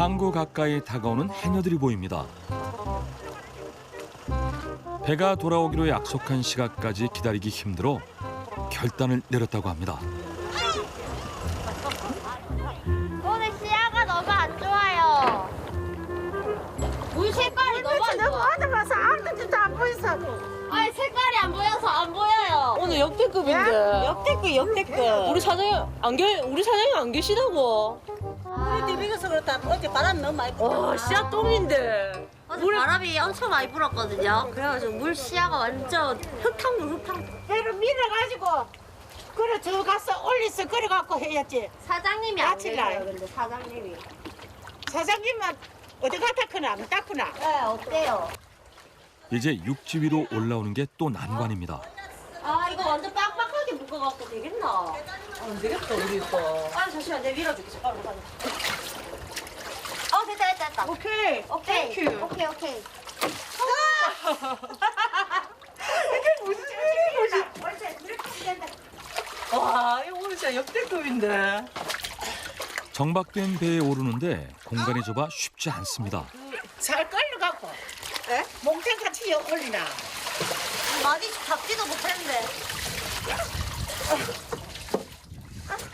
항구 가까이 다가오는 해녀들이 보입니다. 배가 돌아오기로 약속한 시각까지 기다리기 힘들어 결단을 내렸다고 합니다. 오늘 시야가 너무 안 좋아요. 물 색깔이 너무 안 너무 좋아. 어두워서 아무것도 안 보였어. 아니 색깔이 안 보여서 안 보여요. 오늘 역대급인데. 역대급 역대급. 우리 사장님 안 계, 우리 사장님 안 계시다고. 우리 TV에서 그렇다. 어제 바람 너무 많이 와, 씨앗 똥인데. 어제 바람이 엄청 많이 불었거든요. 그래가지고 물 시야가 완전 흙탕물 흙탕물. 배를 밀어가지고 그래 저 가서 올리서 그래갖고 해야지. 사장님이 안 같이 가요. 계세요. 근데 사장님이. 사장님은 어디 갔다 크나 안 닦구나. 네 어때요? 이제 육지 위로 올라오는 게 또 난관입니다. 아 이거 완전 빡빡하 게 묶어갖고 되겠나? 안 되겠다, 우리 이거. 아 잠시만 내가 밀어줄게 잠깐만 잠깐만. 어 됐다 됐다 됐다. 오케이. 오케이 땡큐. 오케이 오케이. 와, 이거 오늘 진짜 역대급인데. 정박된 배에 오르는데 공간이 좁아 쉽지 않습니다. 잘 걸려갖고. 에? 몽탱 같이 올리나. 많이 잡지도 못했는데.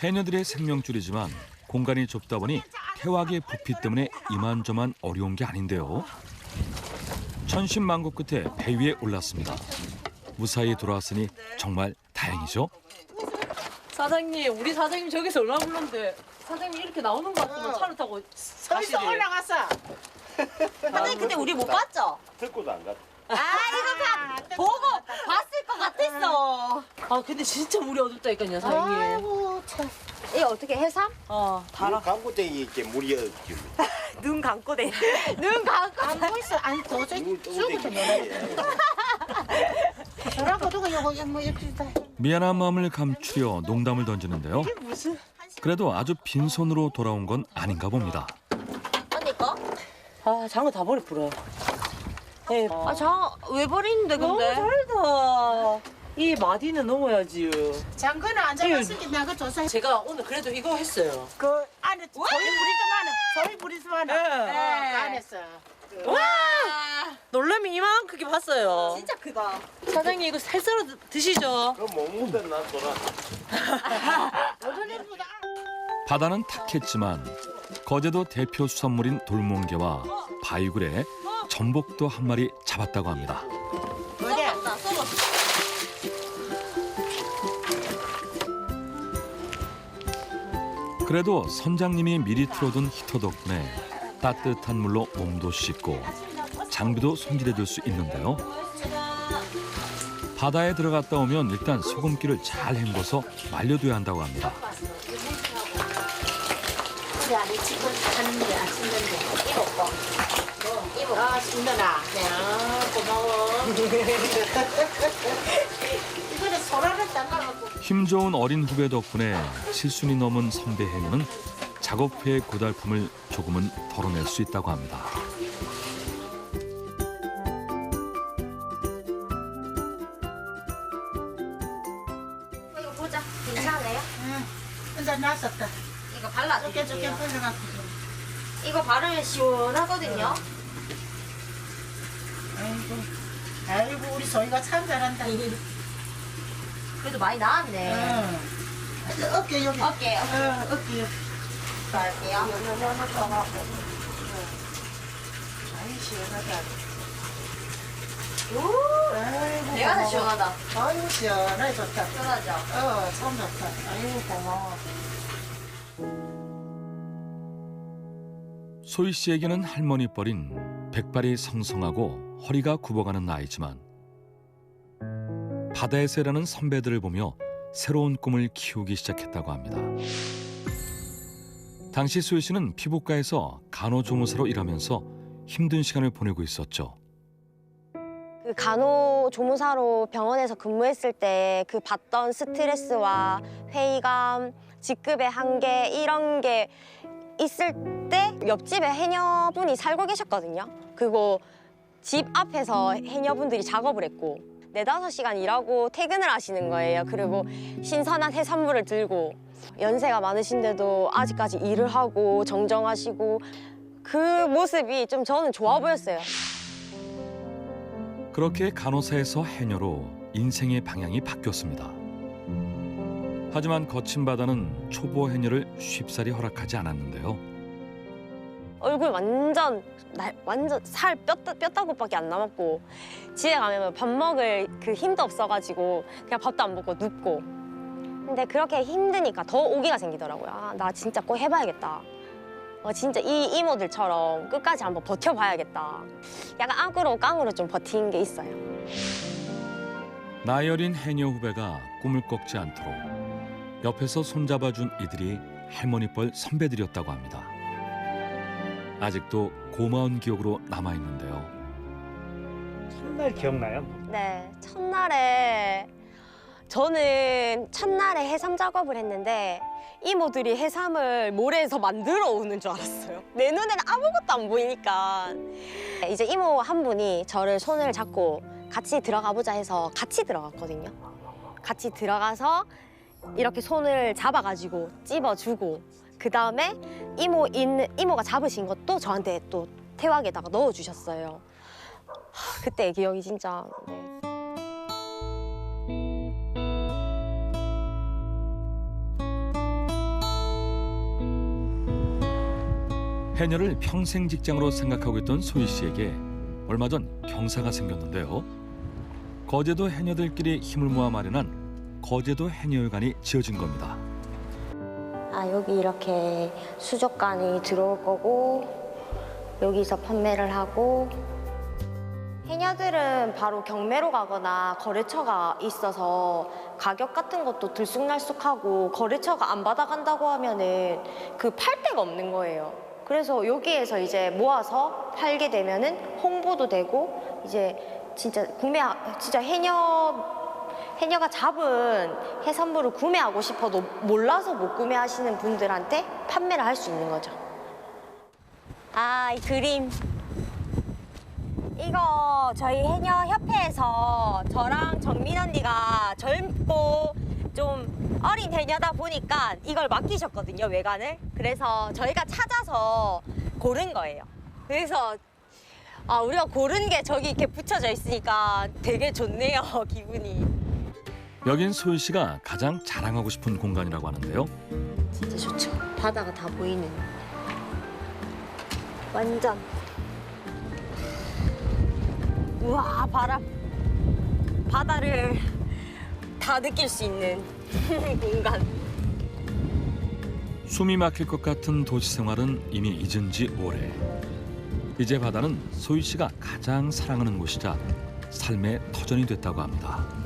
해녀들의 생명줄이지만 공간이 좁다 보니 태왁의 부피 때문에 이만저만 어려운 게 아닌데요. 천신만고 끝에 배 위에 올랐습니다. 무사히 돌아왔으니 정말 다행이죠. 사장님, 우리 사장님 저기서 얼마 불렀는데 사장님 이렇게 나오는 것 같으면 차를 타고 가시래. 올라갔어. 근데 근데 우리 못 봤죠? 듣고도 안 갔다. 아 이거 다 보고 것 같았어. 아, 근데 진짜 물이 어둡다니까요, 사장님. 아이고 참. 이거 어떻게 해삼? 어, 다라 강구땡이 이렇게 물이 없지. 눈 감고 돼. 눈 감고. 안 보였어. 아니 도저히 똥땡이. 모르겠네. 저라고 누가 요거 뭐 이렇게 다. 미안한 마음을 감추려 농담을 던지는데요. 그래도 아주 빈손으로 돌아온 건 아닌가 봅니다. 언니 거? 아, 장어 다 버려, 불어. 예. 아, 저왜 버리는데 너무 근데? 잘다. 이 마디는 넘어야지. 장거는 안 잡았으니까 나그 조사. 제가 오늘 그래도 이거 했어요. 그 안에 소위 부리지만은 소위 부리지만은 네. 어, 그 안에서. 와! 놀라면 이만한 크게 봤어요. 진짜 크다. 사장님 이거 살 썰어 드- 드시죠. 그못 묻은 난 돌아. 바다는 탁했지만 거제도 대표 수산물인 돌멍게와 바위굴에 전복도 한 마리 잡았다고 합니다. 썩었어. 그래도 선장님이 미리 틀어둔 히터 덕분에 따뜻한 물로 몸도 씻고 장비도 손질해줄 수 있는데요. 바다에 들어갔다 오면 일단 소금기를 잘 헹궈서 말려둬야 한다고 합니다. 신나나. 네, 아, 고마워. 이거는 소라를 담가갖고. 힘 좋은 어린 후배 덕분에 칠순이 넘은 선배 해녀는 작업 후의 고달픔을 조금은 덜어낼 수 있다고 합니다. 이거 보자. 괜찮아요? 좁게 발라줄게요. 풀려갖고. 이거 바르면 시원하거든요. 아이고. 아이고, 우리 소희가 참 잘한다. 그래도 많이 나왔네. 응. 어깨 여기. 어깨, 어깨. 어, 어깨 여기. 할게요. 아이, 시원하다. 오, 아이고. 내가 더 고마워. 시원하다. 아이고, 시원해, 좋다. 시원하죠? 어, 참 좋다. 아이고, 고마워. 소희 씨에게는 할머니 뻘인 백발이 성성하고 허리가 굽어가는 나이지만 바다에서 일하는 선배들을 보며 새로운 꿈을 키우기 시작했다고 합니다. 당시 소희 씨는 피부과에서 간호조무사로 일하면서 힘든 시간을 보내고 있었죠. 그 간호조무사로 병원에서 근무했을 때 그 받던 스트레스와 회의감, 직급의 한계 이런 게 있을 때 옆집에 해녀분이 살고 계셨거든요. 그리고 집 앞에서 해녀분들이 작업을 했고 네다섯 시간 일하고 퇴근을 하시는 거예요. 그리고 신선한 해산물을 들고 연세가 많으신데도 아직까지 일을 하고 정정하시고 그 모습이 좀 저는 좋아 보였어요. 그렇게 간호사에서 해녀로 인생의 방향이 바뀌었습니다. 하지만 거친 바다는 초보 해녀를 쉽사리 허락하지 않았는데요. 얼굴 완전 날 완전 살 뼈, 뼈다구밖에 안 남았고 집에 가면 밥 먹을 그 힘도 없어가지고 그냥 밥도 안 먹고 눕고. 근데 그렇게 힘드니까 더 오기가 생기더라고요. 아, 나 진짜 꼭 해봐야겠다. 어, 진짜 이 이모들처럼 끝까지 한번 버텨봐야겠다. 약간 악으로 깡으로 좀 버틴 게 있어요. 나이 어린 해녀 후배가 꿈을 꺾지 않도록 옆에서 손잡아준 이들이 할머니뻘 선배들이었다고 합니다. 아직도 고마운 기억으로 남아 있는데요. 첫날 기억나요? 네, 첫날에 저는 첫날에 해삼 작업을 했는데 이모들이 해삼을 모래에서 만들어 오는 줄 알았어요. 내 눈에는 아무것도 안 보이니까 이제 이모 한 분이 저를 손을 잡고 같이 들어가 보자 해서 같이 들어갔거든요. 같이 들어가서 이렇게 손을 잡아가지고 찝어주고 그 다음에 이모 있는 이모가 잡으신 것도 저한테 또 태왁에다가 넣어주셨어요. 하, 그때 기억이 진짜 네. 해녀를 평생 직장으로 생각하고 있던 소희 씨에게 얼마 전 경사가 생겼는데요. 거제도 해녀들끼리 힘을 모아 마련한 거제도 해녀회관이 지어진 겁니다. 아 여기 이렇게 수족관이 들어올 거고 여기서 판매를 하고 해녀들은 바로 경매로 가거나 거래처가 있어서 가격 같은 것도 들쑥날쑥하고 거래처가 안 받아간다고 하면은 그 팔 데가 없는 거예요. 그래서 여기에서 이제 모아서 팔게 되면은 홍보도 되고 이제 진짜 구매 진짜 해녀 해녀가 잡은 해산물을 구매하고 싶어도 몰라서 못 구매하시는 분들한테 판매를 할 수 있는 거죠. 아, 이 그림. 이거 저희 해녀 협회에서 저랑 정민 언니가 젊고 좀 어린 해녀다 보니까 이걸 맡기셨거든요, 외관을. 그래서 저희가 찾아서 고른 거예요. 그래서 아, 우리가 고른 게 저기 이렇게 붙여져 있으니까 되게 좋네요, 기분이. 여긴 소희 씨가 가장 자랑하고 싶은 공간이라고 하는데요. 진짜 좋죠. 바다가 다 보이는. 완전. 우와 바람. 바다를 다 느낄 수 있는 공간. 숨이 막힐 것 같은 도시 생활은 이미 잊은 지 오래. 이제 바다는 소희 씨가 가장 사랑하는 곳이자 삶의 터전이 됐다고 합니다.